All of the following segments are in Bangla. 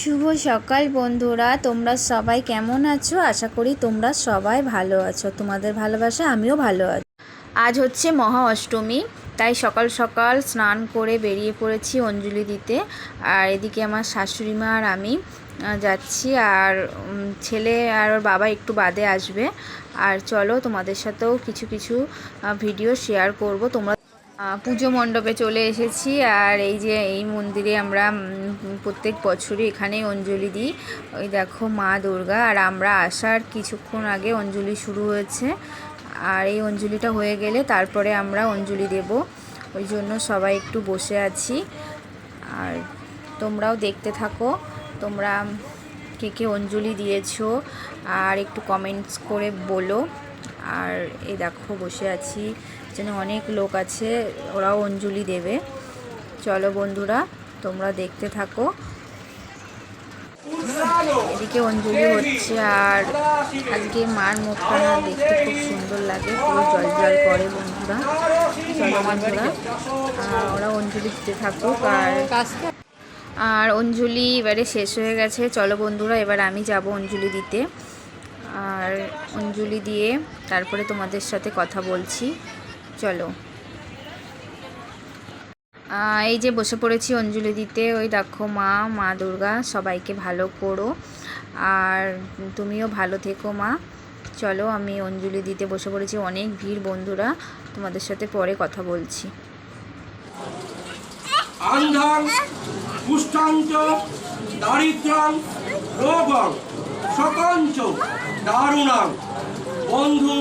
শুভ সকাল বন্ধুরা, তোমরা সবাই কেমন আছো? আশা করি তোমরা সবাই ভালো আছো। তোমাদের ভালোবাসা, আমিও ভালো আছি। আজ হচ্ছে মহা অষ্টমী, তাই সকাল সকাল স্নান করে বেরিয়ে পড়েছি অঞ্জলি দিতে। আর এদিকে আমার শাশুড়ি মা আর আমি যাচ্ছি। আর ছেলে আর ওর বাবা একটু বাদে আসবে। আর চলো তোমাদের সাথেও কিছু কিছু ভিডিও শেয়ার করব। তোমরা পুজো মণ্ডপে চলে এসেছি আর এই যে এই মন্দিরে আমরা প্রত্যেক বছরই এখানে অঞ্জলি দিই। ওই দেখো মা দুর্গা আর আমরা আসার কিছুক্ষণ আগে অঞ্জলি শুরু হয়েছে। আর এই অঞ্জলিটা হয়ে গেলে তারপরে আমরা অঞ্জলি দেব। ওই জন্য সবাই একটু বসে আছি। আর তোমরাও দেখতে থাকো, তোমরা কে কে অঞ্জলি দিয়েছ আর একটু কমেন্টস করে বলো। আর এই দেখো বসে আছি। যেন অনেক লোক আছে, ওরাও অঞ্জলি দেবে। চলো বন্ধুরা, তোমরা দেখতে থাকো। এদিকে অঞ্জলি হচ্ছে আর আজকে মার মুখটা দেখতে খুব সুন্দর লাগে, পুরো জল জল করে বন্ধুরা। চলো বন্ধুরা ওরা অঞ্জলি দিতে থাকুক আর আর অঞ্জলি এবারে শেষ হয়ে গেছে। চলো বন্ধুরা, এবার আমি যাব অঞ্জলি দিতে। আর অঞ্জলি দিয়ে তারপরে তোমাদের সাথে কথা বলছি। চলো। এই যে বসে পড়েছি অঞ্জলি দিতে ওই দেখো মা মা দুর্গা, সবাইকে ভালো করো। আর তুমিও ভালো থেকো মা। চলো, আমি অঞ্জলি দিতে বসে পড়েছি, অনেক ভিড় বন্ধুরা, তোমাদের সাথে পরে কথা বলছি। বন্ধু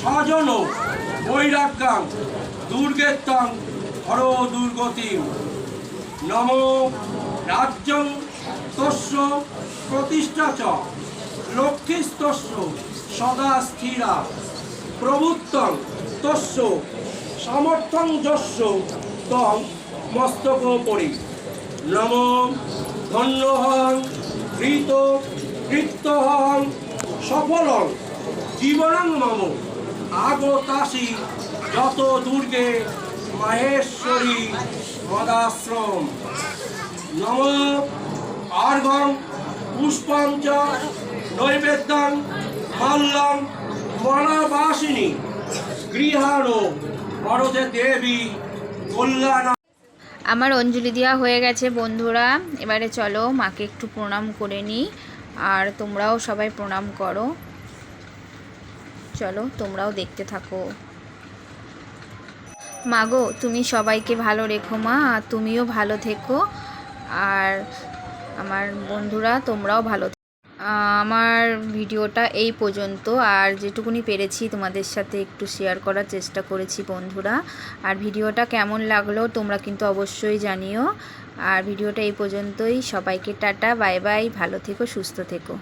স্বজন বৈরাগ্যাং দুর্গেত্তাং হর দুর্গতিম। নম রাজ্যং তস্য, প্রতিষ্ঠা লক্ষ্মীস্তস্য, সদা স্থিরা। প্রভুত্বং তস্য সমর্থং যস্য তং মস্তক পরি। নম ধন্যহং কৃত কৃত্যহং সফলং, জীবনং মম। আগতাসি যত দুর্গে মাহেশ্বরী মদাশ্রম নম আর্ঘং পুষ্পং চ নৈবেদ্যং মাল্যং বনবাসিনী গৃহাণো বরদে দেবী কল্যাণ। আমার অঞ্জলি দেওয়া হয়ে গেছে বন্ধুরা। এবারে চলো মাকে একটু প্রণাম করে নিই। আর তোমরাও সবাই প্রণাম করো। চলো, তোমরাও দেখতে থাকো। মাগো, তুমি সবাইকে ভালো রেখো মা, আর তুমিও ভালো থেকো। আর আমার বন্ধুরা, তোমরাও ভালো আমার ভিডিওটা এই পর্যন্ত, আর যেটুকুনি পেরেছি তোমাদের সাথে একটু শেয়ার করার চেষ্টা করেছি বন্ধুরা। আর ভিডিওটা কেমন লাগল, তোমরা কিন্তু অবশ্যই জানিও। আর ভিডিওটা এই পর্যন্তই, সবাইকে টাটা, বাই বাই, ভালো থেকো, সুস্থ থেকো।